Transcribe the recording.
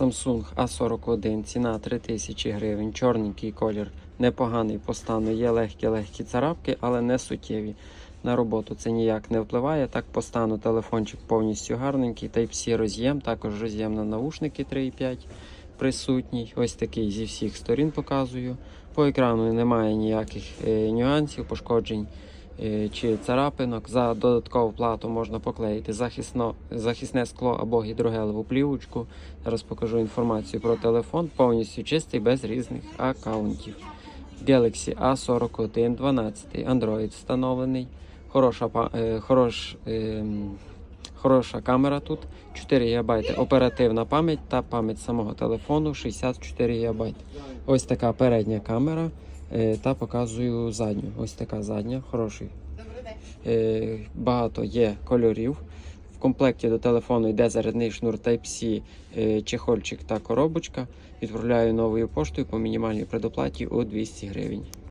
Samsung A41, ціна 3000 гривень, чорненький колір, непоганий по стану. Є легкі-легкі царапки, але не суттєві. На роботу це ніяк не впливає. Так по стану телефончик повністю гарненький. Type-C роз'єм, також роз'єм на наушники 3.5 присутній. Ось такий зі всіх сторін показую. По екрану немає ніяких е, нюансів, пошкоджень чи царапинок. За додаткову плату можна поклеїти захисно, захисне скло або гідрогелеву плівочку. Зараз покажу інформацію про телефон. Повністю чистий, без різних аккаунтів. Galaxy A41 12, Android встановлений. Хороша, е, хорош, ем, хороша камера тут. 4 ГБ оперативна пам'ять та пам'ять самого телефону 64 ГБ. Ось така передня камера. е, Та показую задню. Ось така задня, хороший. Е, Багато є кольорів. В комплекті до телефону йде зарядний шнур Type-C, е, чехольчик та коробочка. Відправляю новою поштою по мінімальній предоплаті у 200 гривень.